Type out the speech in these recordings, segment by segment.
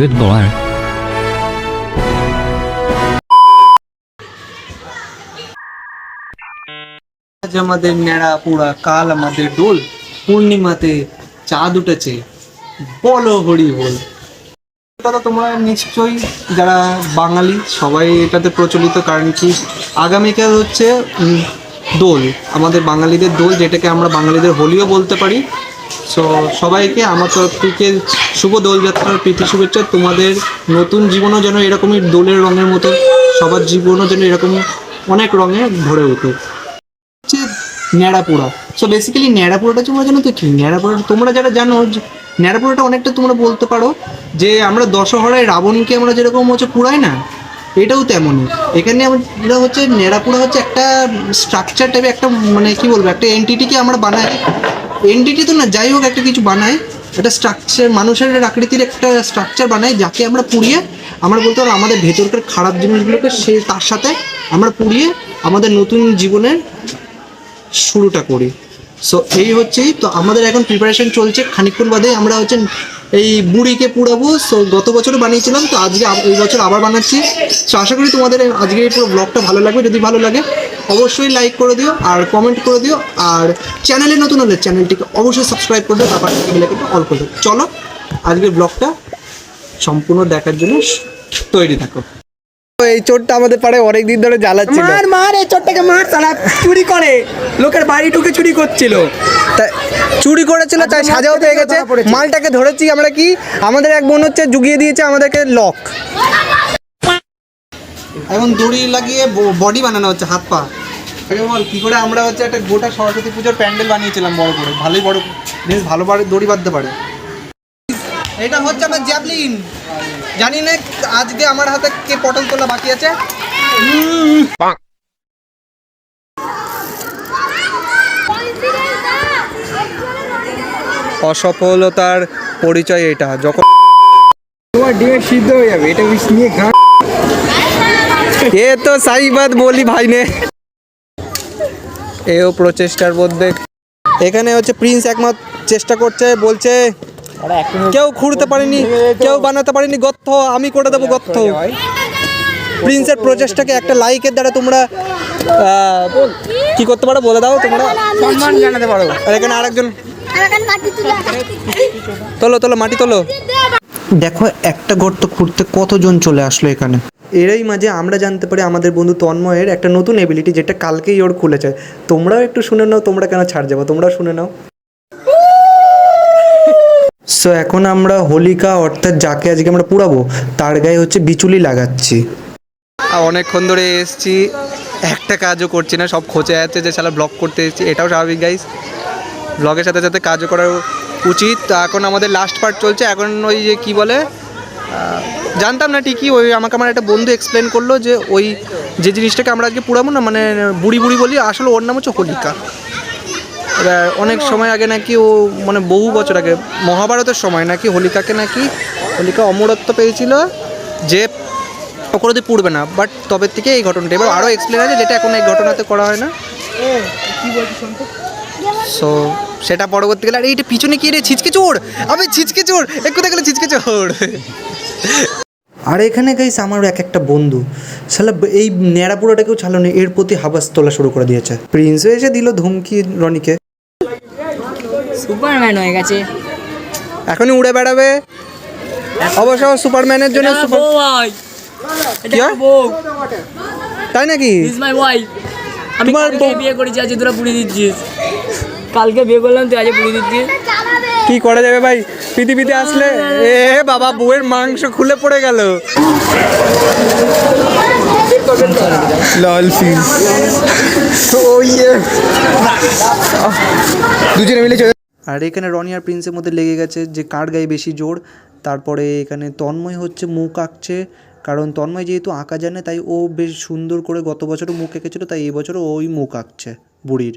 Good boy. আজ আমাদের ন্যাড়া পোড়া কাল আমাদের ডোল, পূর্ণিমাতে চাঁদ উঠেছে। বলো হরি বল। তো তোমরা নিশ্চয়ই যারা বাঙালি, সবাই এটাতে প্রচলিত, কারণ কি আগামীকাল হচ্ছে দোল। আমাদের বাঙালিদের দোল, যেটাকে আমরা বাঙালিদের হোলিও বলতে পারি। সো সবাইকে আমার তরফ থেকে শুভ দোলযাত্রার প্রীতি শুভেচ্ছা। তোমাদের নতুন জীবনও যেন এরকমই দোলের রঙের মতো, সবার জীবনও যেন এরকম অনেক রঙে ভরে উঠুক হচ্ছে ন্যাড়াপোড়া। সো বেসিক্যালি ন্যাড়াপোড়াটা তোমরা জানো তো কি? ন্যাড়াপোড়াটা তোমরা যারা জানো ন্যাড়াপোড়াটা অনেকটা তোমরা বলতে পারো যে আমরা দশহরায় রাবণকে আমরা যেরকম হচ্ছে পুড়াই না, এটাও তেমনই। এখানে আমরা হচ্ছে ন্যাড়াপোড়া হচ্ছে একটা স্ট্রাকচার টাইপের একটা মানে কি বলব, একটা এনটিটিকে আমরা বানাই। এনটিটি তো না, যাই হোক, একটা কিছু বানায়। একটা স্ট্রাকচার মানুষের আকৃতির একটা স্ট্রাকচার বানায়, যাকে আমরা পুড়িয়ে, আমরা বলতে পারো আমাদের ভেতরকার খারাপ জিনিসগুলোকে সে তার সাথে আমরা পুড়িয়ে আমাদের নতুন জীবনের শুরুটা করি। সো এই হচ্ছেই, তো আমাদের এখন প্রিপারেশন চলছে। খানিকক্ষণ বাদে আমরা হচ্ছে এই বুড়িকে পুরাবো সো গত বছরও বানিয়েছিলাম, তো আজকে এই বছর আবার বানাচ্ছি। সো আশা করি তোমাদের আজকে এই পুরো ব্লগটা ভালো লাগবে। যদি ভালো লাগে, অবশ্যই লাইক করে দিও আর কমেন্ট করে দিও। আর চ্যানেলে নতুন হলে চ্যানেলটিকে অবশ্যই সাবস্ক্রাইব করে দিও, তারপর বেলাইকনটা অল করে দিও। চলো, আজকের ব্লগটা সম্পূর্ণ দেখার জন্য তৈরি থাকো। এই চোরটা আমাদের পাড়ে অনেক দিন ধরে জ্বালাচ্ছিল। মার মার এই চোরটাকে মার সালা চুরি করে। লোকের বাড়ি ঢুকে চুরি করছিল। তাই চুরি করেছিল তাই সাজাও পেয়ে গেছে। মালটাকে ধরেছি আমরা কি? আমাদের এক বোন হচ্ছে জুগিয়ে দিয়েছে আমাদেরকে লক। এখন দড়ি লাগিয়ে বডি বানানো হচ্ছে হাত পা। আগে বল কি করে আমরা হচ্ছে একটা গোটা সরস্বতী পুজোর প্যান্ডেল বানিয়েছিলাম বড় করে। ভালোই বড় বেশ ভালো দড়ি বাঁধতে পারে। এটা হচ্ছে আমার জ্যাভলিন। জানি না আজকে আমার হাতে কে পটল তোলা বাকি আছে। অসফলতার পরিচয় এটা যখন তোমার ডিমে সিদ্ধ হয়ে যাবে এটা বিষ নিয়ে ঘাট এ তো সাইবাদ বলি ভাই নে। এও প্রচেষ্টার মধ্যে। এখানে হচ্ছে প্রিন্স একমাত্র চেষ্টা করছে বলছে কেউ খুঁড়তে পারেনি কেউ বানাতে পারেনি গর্ত আমি করে দেবো গর্ত। প্রিন্সের প্রচেষ্টাকে একটা লাইকের দ্বারা তোমরা কি করতে পারো বলে দাও তোমরা। সম্মান জানাতে পারো। আর এখানে আরেকজন। তোলো। তোলো মাটি তোলো। দেখো একটা গর্ত খুঁড়তে কতজন চলে আসলো এখানে? এরই মাঝে আমরা জানতে পারি আমাদের বন্ধু তন্ময়ের একটা নতুন এবিলিটি যেটা কালকেই ওর খুলেছে। তোমরাও একটু শুনে নাও তোমরা কেন ছাড় যাব? তোমরাও শুনে নাও। সো এখন আমরা হোলিকা অর্থাৎ যাকে আজকে আমরা পুরাবো, তার গায়ে হচ্ছে বিচুলি লাগাচ্ছি। অনেকক্ষণ ধরে এসছি, একটা কাজও করছি না, সব খোঁচে যাচ্ছে যে শালা ব্লগ করতে এসেছি, এটাও স্বাভাবিক গাইস ব্লগের সাথে সাথে কাজও করা উচিত। এখন আমাদের লাস্ট পার্ট চলছে, এখন ওই যে কি বলে জানতাম না ঠিকই, ওই আমাকে আমার একটা বন্ধু এক্সপ্লেন করল যে ওই যে জিনিসটাকে আমরা আজকে পুরাবো না মানে বুড়ি বুড়ি বলি, আসলে ওর নাম হচ্ছে হোলিকা। অনেক সময় আগে নাকি ও মানে বহু বছর আগে মহাভারতের সময় নাকি হোলিকাকে নাকি হোলিকা অমরত্ব পেয়েছিল যে ও কোনোদিন পুড়বে না বাট তবে থেকে এই ঘটনাটা। এবার আরও এক্সপ্লেন আছে যেটা এখন এই ঘটনাতে করা হয় না। সো সেটা পরবর্তীকালে আর এইটা পিছনে কি রে ছিচকে চোর? আমি ছিচকে চোর! একটু দেখলে ছিচকে চোর! আর এখানে গাইস আমার এক একটা বন্ধু শালা এই ন্যাড়াপুরাটাকেও ছাড়লো না এর প্রতি হাবাস তোলা শুরু করে দিয়েছে। প্রিন্সও এসে দিল ধমকি রনিকে। সুপারম্যান হয়ে গেছে। এখনই উড়ে বেড়াবে। অবশ্য সুপারম্যানের জন্য সুপার তাই নাকি? আমি বিয়ে করেছি আজকে তোরা পুড়িয়ে দিচ্ছিস। কালকে বিয়ে করলাম তুই আজকে পুড়িয়ে দিচ্ছিস। কি করা যাবে ভাই? পৃথিবীতে আসলে এ বাবা বউয়ের মাংস খুলে পড়ে গেল। লল ফিস। ইয়ে। দুজনে মিলে আর এখানে রনি আর প্রিন্সের মধ্যে লেগে গেছে যে কার গায়ে বেশি জোর। তারপরে এখানে তন্ময় হচ্ছে, মুখ আঁকছে। কারণ তন্ময় যেহেতু আঁকা জানে, তাই ও বেশ সুন্দর করে গত বছরও মুখ এঁকেছিল, তাই এবছরও ওই মুখ আঁকছে বুড়ির।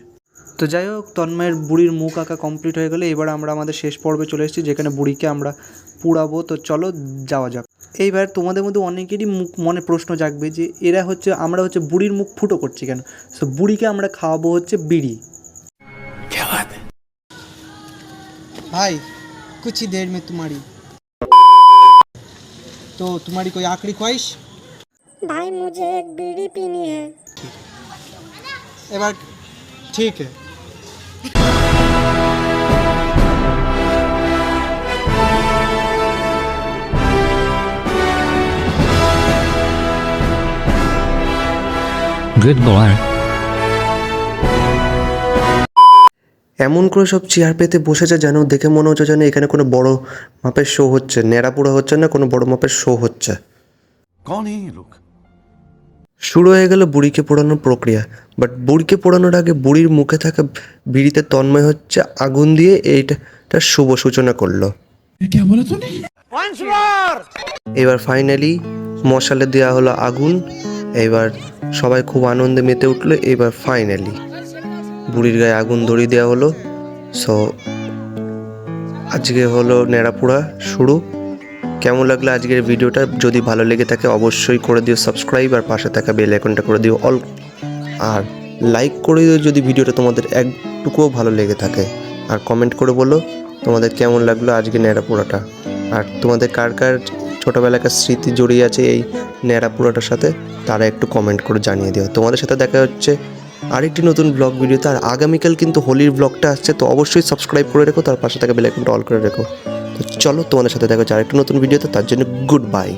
তো যাই হোক, তন্ময়ের বুড়ির মুখ আঁকা কমপ্লিট হয়ে গেলে এবার আমরা আমাদের শেষ পর্বে চলে এসেছি, যেখানে বুড়িকে আমরা পুড়াবো। তো চলো যাওয়া যাক। এইবার তোমাদের মধ্যে অনেকেরই মুখ মনে প্রশ্ন জাগবে যে, এরা হচ্ছে, আমরা হচ্ছে বুড়ির মুখ ফুটো করছি কেন? সো বুড়িকে আমরা খাওয়াবো হচ্ছে বিড়ি। हाय कुछ ही देर में तुम्हारी। तो तुम्हारी कोई आखिरी ख्वाहिश? भाई मुझे एक बीड़ी पीनी है। ठीक है। गुड है। এমন করে সব চেয়ার পেতে বসেছে যেন দেখে মনে হচ্ছে যেন এখানে কোনো বড় মাপের শো হচ্ছে। ন্যাড়াপুরা হচ্ছে না কোনো বড় মাপের শো হচ্ছে। শুরু হয়ে গেল বুড়িকে পোড়ানোর প্রক্রিয়া বাট বুড়িকে পোড়ানোর আগে বুড়ির মুখে থাকা বিড়িতে তন্ময় হচ্ছে আগুন দিয়ে এইটা শুভ সূচনা করল। এবার ফাইনালি মশালে দেওয়া হলো আগুন এবার সবাই খুব আনন্দে মেতে উঠল এবার ফাইনালি বুড়ির গায়ে আগুন ধরিয়ে দেওয়া হলো। সো আজকে হলো ন্যাড়াপুরা শুরু। কেমন লাগল আজকের ভিডিওটা? যদি ভালো লেগে থাকে অবশ্যই করে দিও সাবস্ক্রাইব আর পাশে থাকা বেল আইকনটা করে দিও অল আর লাইক করে দিও যদি ভিডিওটা তোমাদের একটুকুও ভালো লেগে থাকে। আর কমেন্ট করে বলো তোমাদের কেমন লাগল আজকে ন্যাড়াপুরাটা আর তোমাদের কার কার ছোটোবেলাকার স্মৃতি জড়িয়ে আছে এই ন্যাড়াপুরাটার সাথে, তারা একটু কমেন্ট করে জানিয়ে দিও। তোমাদের সাথে দেখা হচ্ছে আরেকটি নতুন ব্লগ ভিডিওতে আর আগামীকাল কিন্তু হোলির ব্লগটা আসছে, তো অবশ্যই সাবস্ক্রাইব করে রেখো, তার পাশে থাকা বেলাইকনটা অল করে রেখো। তো চলো তোমাদের সাথে দেখা হচ্ছে আরেকটি নতুন ভিডিওতে তার জন্য গুড বাই